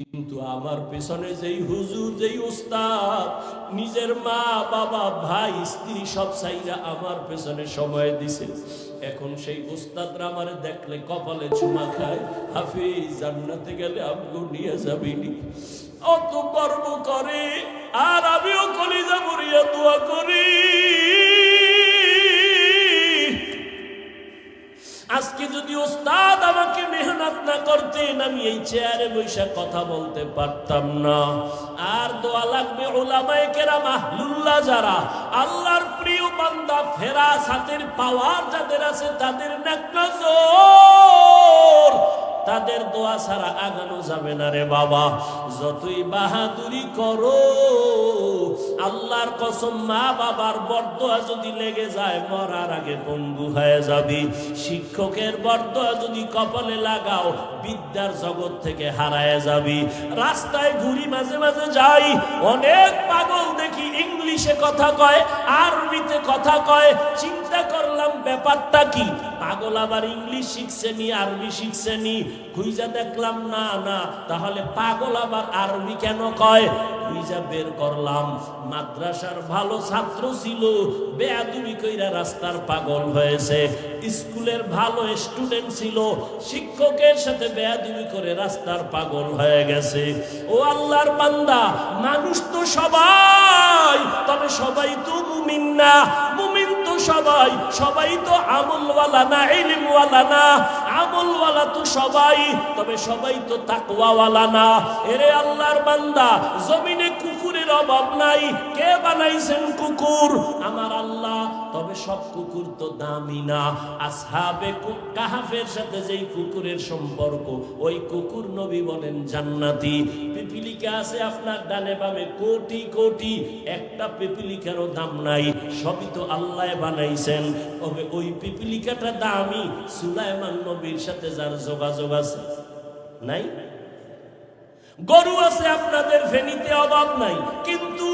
কিন্তু আমার পেছনে যেই হুজুর, যেই উস্তাদ, নিজের মা, বাবা, ভাই, স্ত্রী সব সাইরা আমার পেছনে সময় দিছে। এখন সেই উস্তাদরা আমার দেখলে কপালে চুমা খায়, হাফিজ, জান্নাতে গেলে আমগো নিয়ে যাবিনি অত গর্ব করে, আর আমিও কলিজা মরিয়া দোয়া করি। আজকে যদি ওস্তাদ আমাকে মেহনত না করতেন, আমি এই চেয়ারে বৈশা কথা বলতে পারতাম না। আর দোয়া লাগবে ওলামায় কেরাম, আহলুল্লাহ যারা আল্লাহর প্রিয় বান্দা ফেরা সাথের পাওয়ার যাদের আছে তাদের নজর। তাদের দোয়া ছাড়া আগানো যাবে না রে বাবা। যতই বাহাদুরি করো, আল্লাহর কসম মা বাবার বরদোয়া যদি লেগে যায়, মরার আগে পঙ্গু হয়ে যাবি। শিক্ষকের বরদোয়া যদি কপালে লাগাও, বিদ্যার জগৎ থেকে হারায় যাবি। রাস্তায় ঘুরি মাঝে মাঝে যাই, অনেক পাগল দেখি ইংলিশে কথা কয়, আরবিতে কথা কয়, চিন্তা করলাম ব্যাপারটা কি? পাগল আবার ইংলিশ শিখছে নি আরবি শিখছে নি? খুঁজা দেখলাম, না না। তাহলে পাগল আবার আরবি কেন কয়? খুঁজা বের করলাম। মাদ্রাসার ভালো ছাত্র ছিল, বেয়াদুবি কইরা রাস্তার পাগল হয়েছে। স্কুলের ভালো স্টুডেন্ট ছিল, শিক্ষকের সাথে বেয়াদুবি করে রাস্তার পাগল হয়ে গেছে। ও আল্লাহর বান্দা, মানুষ তো সবাই, তবে সবাই তো মুমিন না। সবাই সবাই তো আমলওয়ালা না, ইলমওয়ালা না। আমলওয়ালা তো সবাই, তবে সবাই তো তাকওয়াওয়ালা না। এরে আল্লাহর বান্দা, জমিনে কুকুরের অভাব নাই, কে বানাইছেন কুকুর? আমার আল্লাহ, তবে সব কুকুর তো দামি না। আসহাবে কাহাফের সাথে যেই কুকুরের সম্পর্ক, ওই কুকুর নবী বলেন জান্নাতি। পিপিলিকা আছে আপনার ডানে বামে, কোটি কোটি, একটা পিপিলিকারও দাম নাই। সবই তো আল্লাহ বানাইছেন। তবে ওই পিপিলিকাটা দামি, সুলাইমান নবীর সাথে যার যোগাযোগ আছে। নাই? গরু আছে আপনাদের ফেনীতে, অভাব নাই। কিন্তু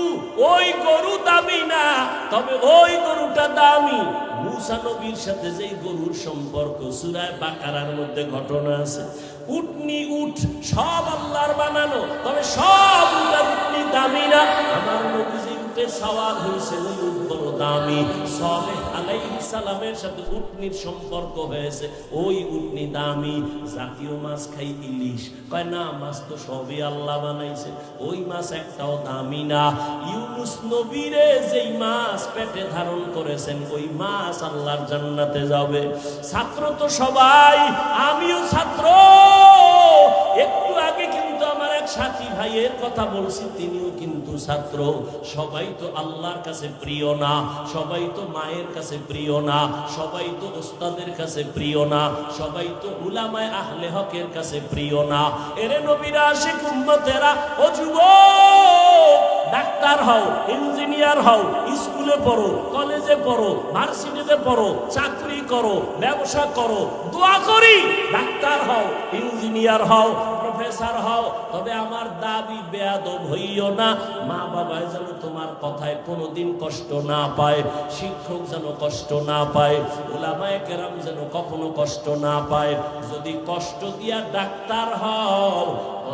ওই গরু দামি না, তবে ওই গরুটা দামি। মুসা নবীর সাথে যেই গরুর সম্পর্ক, সুরায় বাকারার মধ্যে ঘটনা আছে। উটনি উঠ সব আল্লাহর বানানো, তবে সব উটনি দামি না। আমার নবীজি উঠে সওয়াল হয়েছে, ওই উট বড় দামি সলেহ আলাইহিস সালামের সাথে উটনির সম্পর্ক হয়েছে। ওই উটনি দামি, জাতীয় মাছ খাই ইলিশ। কয়, না, মাছ তো সবই আল্লাহ বানাইছে। ওই মাছ একটাও দামি না। ইউনুস নবীরে যেই মাছ পেটে ধারণ করেছেন, ওই মাছ আল্লাহর জান্নাতে যাবে। ছাত্র তো সবাই, আমিও ছাত্র। একটু সাথী ভাইয়ের কথা বলছি, তিনিও কিন্তু ছাত্র। সবাই তো আল্লাহর কাছে প্রিয় না, সবাই তো মায়ের কাছে প্রিয় না, সবাই তো ওস্তাদের কাছে প্রিয় না, সবাই তো উলামায় আহলে হকের কাছে প্রিয় না। এরে নবীরা, আশিক উম্মতেরা, ও যুবক, ডাক্তার হও, ইঞ্জিনিয়ার হও, স্কুলে পড়ো, কলেজে পড়ো ভার্সিটিতে পড়ো, চাকরি করো, ব্যবসা করো, দোয়া করি, ডাক্তার হও, ইঞ্জিনিয়ার হও প্রফেসর হও, তবে আমার দাবি বেয়াদব হইও না। মা বাবা যেন তোমার কথায় কোনোদিন কষ্ট না পায়, শিক্ষক যেন কষ্ট না পায় ওলামায় কেরাম যেন কখনো কষ্ট না পায়। যদি কষ্ট দিয়া ডাক্তার হও,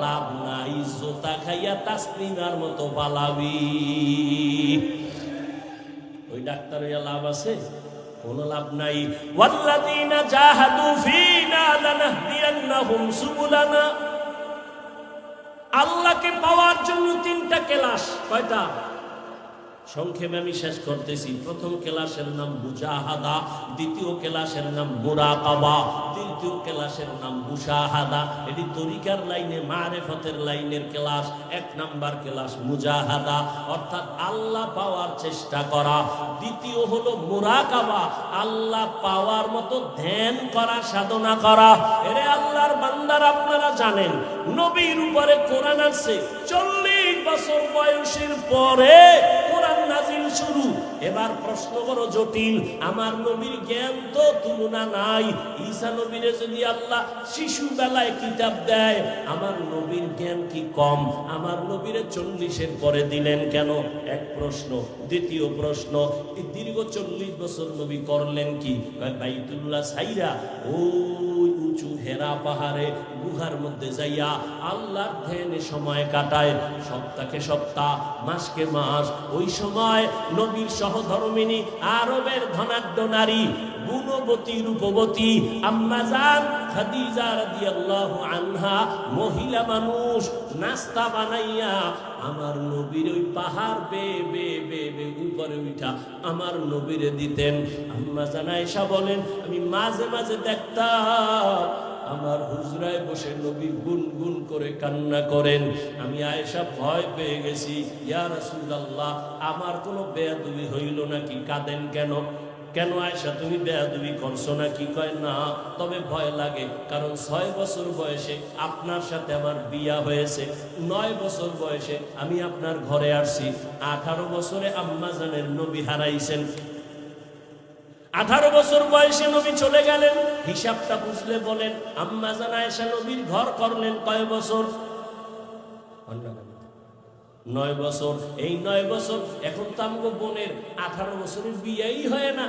লাভ নাই, জোতা খাইয়া তাসলিমার মতো পালাবি। ওই ডাক্তার হইয়া লাভ আছে? কোনো লাভ নাই। ওয়াল্লাযীনা জাহাদু ফীনা লানাহদিয়ান্নাহুম সুবুলানা। আল্লাহকে পাওয়ার জন্য তিনটা কেলাস কয়টা? সংক্ষেপে আমি শেষ করতেছি। প্রথম ক্লাসের নাম মুজাহাদা, দ্বিতীয় ক্লাসের নাম মুরাকাবা, তৃতীয় ক্লাসের নাম মুশাহাদা। এটি তরিকার লাইনে, মারেফতের লাইনের ক্লাস, এক নাম্বার ক্লাস মুজাহাদা। অর্থাৎ আল্লাহ পাওয়ার চেষ্টা করা। দ্বিতীয় হলো মুরাকাবা, আল্লাহ পাওয়ার মতো ধ্যান করা, সাধনা করা। এরে আল্লাহর বান্দার আপনারা জানেন, নবীর উপরে কোরআন আছে, চল্লিশ বছর বয়সের পরে কোরআন শুরু। এবার প্রশ্ন বড় জটিল। আমার নবীর জ্ঞান তো তুলনা নাই। ঈসা নবীরে যদি আল্লাহ শিশু বেলায় কিতাব দেয়, আমার নবীর জ্ঞান কি কম? আমার নবীরে চল্লিশের পরে দিলেন কেন? এক প্রশ্ন। দ্বিতীয় প্রশ্ন, এই দীর্ঘ চল্লিশ বছর নবী করলেন কি? বাইতুল্লাহ সাইরা, ওই উঁচু হেরা পাহাড়ে গুহার মধ্যে যাইয়া আল্লাহর ধ্যানে সময় কাটায়। সপ্তাহে সপ্তাহ, মাসকে মাস, ওই সময় নবীর সহধর্মিনী আরবের ধনাঢ্য নারী, গুণবতী, রূপবতী, আম্মাজান খাদিজা রাদিয়াল্লাহু আনহা, মহিলা মানুষ, নাস্তা বানাইয়া আমার নবীর ওই পাহাড় বে বে বে বে উপরে উঠা আমার নবীরে দিতেন। আম্মা জানাইসা বলেন, আমি মাঝে মাঝে দেখতাম আমার হুজরায় বসে নবী গুন গুন করে কান্না করেন। আমি আয়েশা ভয় পেয়ে গেছি। ইয়া রাসূলুল্লাহ, আমার কোনো বেয়াদবি হইল নাকি কাঁদেন কেন? কেন আয়সা তুমি বেয়াদবি করছ না কি? কয়, না, তবে ভয় লাগে। কারণ ছয় বছর বয়সে আপনার সাথে আমার বিয়া হয়েছে। নয় বছর বয়সে আমি আপনার ঘরে আসছি। আঠারো বছরে আম্মা জানের নবী হারাইছেন। আঠারো বছর বয়সে নবী চলে গেলেন। হিসাবটা বুঝলে বলেন, আম্মা জানা আয়েশা নবীর ঘর করলেন কয় বছর? নয় বছর। এই নয় বছর, এখন তো আমগো বোনের আঠারো বছরের বিয়েই হয় না।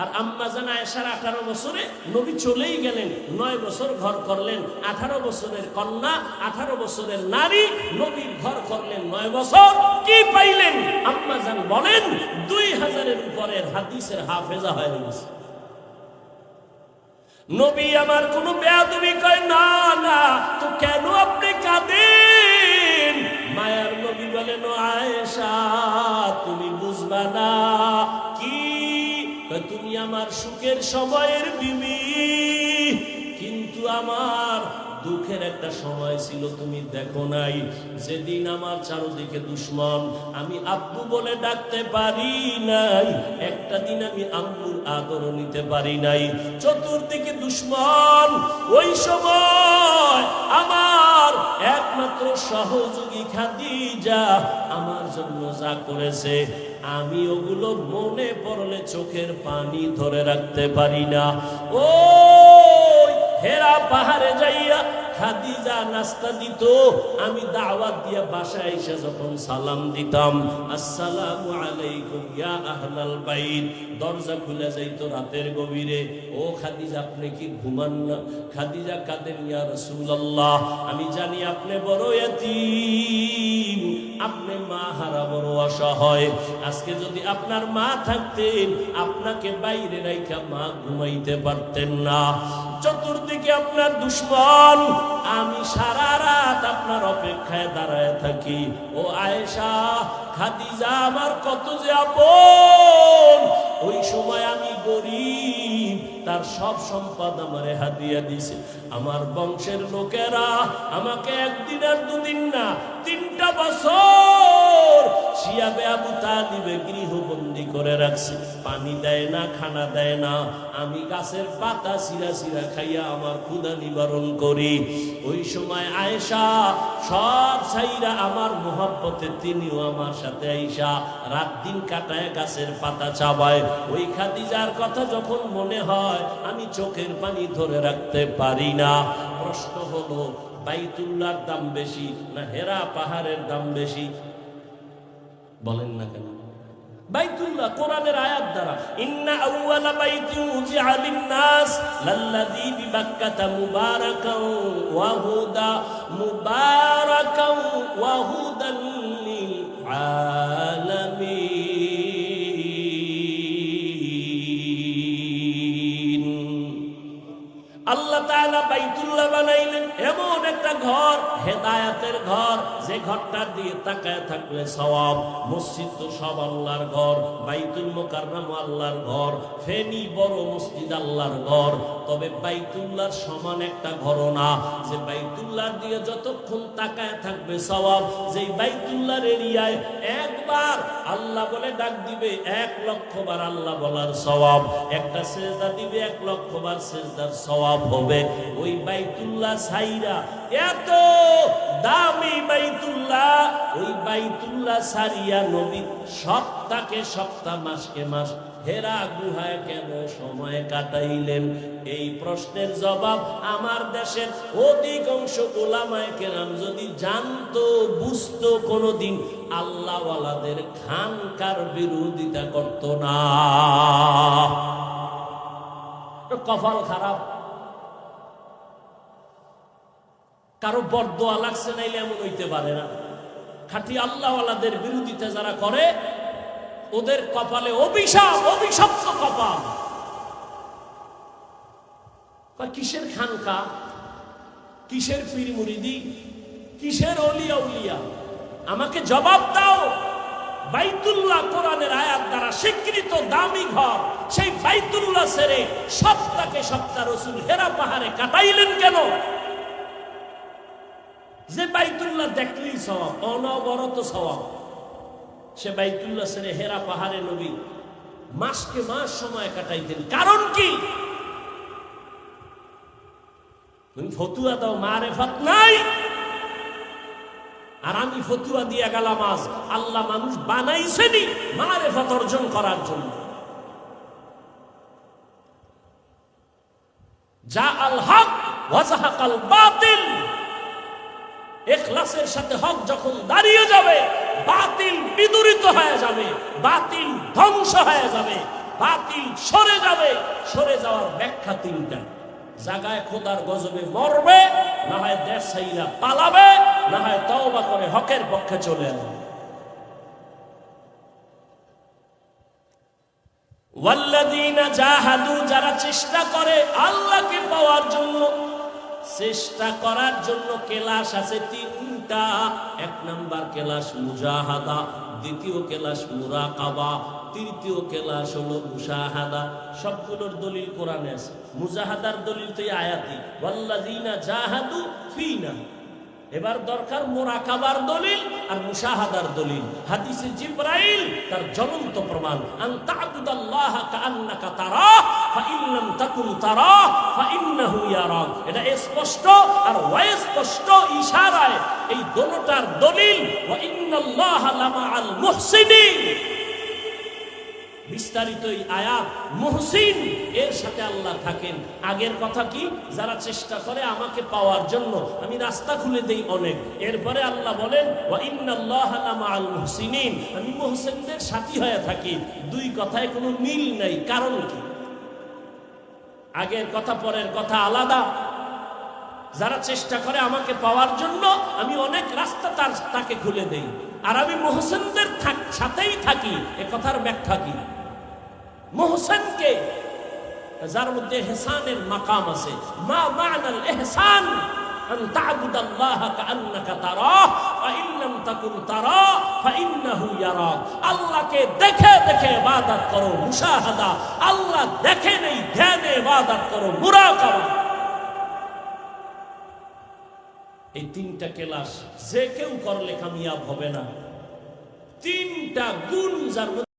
আর আম্মা জানা আয়েশার আঠারো বছরে নবী চলেই গেলেন, নয় বছর ঘর করলেন, আঠারো বছরের কন্যা, আঠারো বছরের নারী, নবীর ঘর করলেন নয় বছর। কি পাইলেন? আম্মা জান বলেন, দুই হাজারের উপরের হাদিসের হাফেজা হয়ে গেছে। নবী আমার কোনো বেয়াদবি কয়, না না, তো কেন আপনি কাঁদেন? মায়ার নবী বলেন আয়েশা, তুমি বুঝবা না আমার সুখের সময়ের বিবি। কিন্তু আমার দুঃখের একটা সময় ছিল, তুমি দেখো নাই। যেদিন আমার চারদিকে দুশ্মন, আমি আব্বু বলে ডাকতে পারি নাই। একটা দিন আমি আম্মুর আদর নিতে পারি নাই। চতুর্দিকে দুশ্মন, ওই সময় আমার একমাত্র সহযোগী খাদিজা আমার জন্য যা করেছে, আমি ওগুলো মনে পড়লে চোখের পানি ধরে রাখতে পারি না। ও হেরা পাহাড়ে যাইয়া খাদিজা নাস্তা দিত, আমি দাওয়াত দিয়া বাসায় এসে যখন সালাম দিতাম, আসসালামু আলাইকুম ইয়া আহলাল বাইত। দরজা খুলে যাইতো রাতের গভীরে, ও খাদিজা, আপনি কি ঘুমান না? খাদিজা কাঁদেন ইয়া রাসূলুল্লাহ, আমি জানি আপনি বড় এতিম আপনি মা হারা বড় অসহায়। আজকে যদি আপনার মা থাকতেন, আপনাকে বাইরে রাইখা মা ঘুমাইতে পারতেন না। চতুর্দিকে আপনার দুশ্মন। আমি সারা রাত আপনার অপেক্ষায় দাঁড়ায় থাকি। ও আয়েশা, খাদিজা আমার কত যে আপন। ওই সময় আমি গরিব, তার সব সম্পদ আমারে হাদিয়া দিছে। আমার বংশের লোকেরা আমাকে একদিন আর দুদিন না, তিনটা বছর শিয়াবে আবু তালিবে গৃহবন্দী করে রাখছে। পানি দেয় না, খানা দেয় না। আমি গাছের পাতা সিরা সিরা খাইয়া আমার ক্ষুধা নিবারণ করি। ওই সময় আয়েশা সব সাইরা আমার মোহাব্বতে তিনিও আমার সাথে আইসা রাত দিন কাটায় গাছের পাতা চাবায়। ওই খাদিজার কথা যখন মনে হয়, আমি চোখের পানি ধরে রাখতে পারি না। প্রশ্ন হলো বাইতুল্লাহর দাম বেশি না হেরা পাহাড়ের দাম বেশি? বলেন না কেন? বাইতুল্লাহ কোরআনের আয়াত দ্বারা, ইন্না আউওয়ালা বাইতি উজিআ লিন-নাস লাল্লাযী বিবাক্কাতা মুবারাকাও ওয়া হুদা, মুবারাকাও ওয়া হুদাল লিল আলামিন আল্লাহ তাআলা বাইতুল্লাহ বানাইলেন। এমন একটা ঘর, হেদায়াতের ঘর, যে ঘরটা দিয়ে তাকায় থাকলে সওয়াব। মসজিদ তো সব আল্লাহর ঘর, বাইতুল মোকাররম আল্লাহর ঘর, ফেনি বড় মসজিদ আল্লাহর ঘর। তবে বাইতুল্লাহর সমান একটা ঘর না। যে বাইতুল্লাহর দিকে যতক্ষণ তাকায় থাকবে সওয়াব, যেই বাইতুল্লাহর এরিয়ায় একবার আল্লাহ বলে ডাক দিবে, এক লক্ষ বার আল্লাহ বলার সওয়াব। একটা সেজদা দিবে, এক লক্ষ বার সেজদার সওয়াব হবে। ওই বাইতুল্লা বাইতুল্লাহ সাইরা এত দামি বাইতুল্লাহ, ওই বাইতুল্লাহ সারিয়া নবী সপ্তাহকে সপ্তাহ, মাসকে মাস হেরা গুহায় কেন সময় কাটাইলেন? এই প্রশ্নের জবাব আমার দেশের অধিকাংশ ওলামায় কেরাম যদি জানতো, বুঝতো, কোনোদিন আল্লাহওয়ালাদের খানকার বিরোধিতা করত না। কপাল খারাপ। কারও বরদোয়া লাগছে নাইলে এমন হইতে পারে না। খাঁটি আল্লাহওয়ালাদের বিরোধিতা যারা করে, ওদের কপালে অভিশাপ, অভিশপ্ত কপাল। কিসের খানকা? কিসের পীর মুরিদি কিসের অলিয়া উলিয়া আমাকে জবাব দাও। বাইতুল্লাহ কোরআনের আয়াত দ্বারা স্বীকৃত দামি ঘর, সেই বাইতুল্লাহ সেরে সপ্তাহে সপ্তাহ রসুল হেরা পাহাড়ে কাটাইলেন কেন? যে বাইতুল্লাহ দেখলেই সওয়াব, অনবরত সওয়াব। সে বাইতুল্লাহ সেরে হেরা পাহাড়ে নবী, মাসকে মাস সময় কাটাইতেন। কারণ কি? তুমি ফতুয়া দাও মারেফাত নাই। আর আমি ফতুয়া দিয়ে গেলাম আজ। আল্লাহ মানুষ বানাইছেনি মারেফাত অর্জন করার জন্য। যা আল হক ওয়াজাহাকাল বাতিল। এখলাসের সাথে হক যখন দাঁড়িয়ে যাবে, বাতিল বিদুরিত হয়ে যাবে, বাতিল ধ্বংস হয়ে যাবে, বাতিল সরে যাবে, সরে যাওয়ার ব্যাখ্যা তিনটা। জাগায় খোদার গজবে মরবে, না হয় দেশ সাইরা পালাবে, না হয় তওবা করে হকের পক্ষে চলে আসবে ওয়াল্লাযীনা জাহাদু, যারা চেষ্টা করে আল্লাহকে পাওয়ার জন্য চেষ্টা করার জন্য কেলাস আছে তিনটা। এক নাম্বার কেলাস মুজাহাদা, দ্বিতীয় কেলাস মুরাকাবা, তৃতীয় কেলাস হলো মুশাহাদা। সবগুলোর দলিল কোরআনে আছে। মুজাহাদার দলিল তো আয়াতি। ওয়াল্লাযীনা জাহাদু ফিনা। এবার দরকার মোরাকাবার দলিল আর মুসাহাদার দলিল। হাদিসে জিব্রাইল তার জ্বলন্ত প্রমাণ, আন তা'বুদাল্লাহ কাআন্নাকা তারাহ ফাইন লাম তাকুন তারাহ ফাইন্নাহু ইয়ারাক এটা স্পষ্ট আর অস্পষ্ট ইশারায় এই দোনোটার দলিল, ওয়া ইন্নাল্লাহা লামাআল মুহসিনিন। বিস্তারিত এই আয়াত, মুহসিন, এর সাথে আল্লাহ থাকেন। আগের কথা কি? যারা চেষ্টা করে আমাকে পাওয়ার জন্য। আমি রাস্তা খুলে দেই অনেক। এরপরে আল্লাহ বলেন লামাআল মুহসিনিন। আমি মুহসিনদের সাথী হয়ে থাকি। দুই কথায় কোনো মিল নাই। কারণ কি? আগের কথা, পরের কথা আলাদা। যারা চেষ্টা করে আমাকে পাওয়ার জন্য, আমি অনেক রাস্তা তার, তাকে খুলে দেই। আর আমি মোহসেনদের সাথেই থাকি, এ কথার ব্যাখ্যা কি? মোহসেনকে, যার মধ্যে হেসানের মাকাম আছে। মা মানাল এহসান। أن تعبد الله كأنك تراه فإن لم تكن تراه فإنه يراك আল্লাহকে দেখে দেখে ইবাদত করো মুশাহাদা আল্লাহ দেখে নেই ধ্যানে ইবাদত করো মুরাকাবা এই তিনটা কেলাস যে কেউ করলে কামিয়াব হবে না তিনটা গুণ যার মধ্যে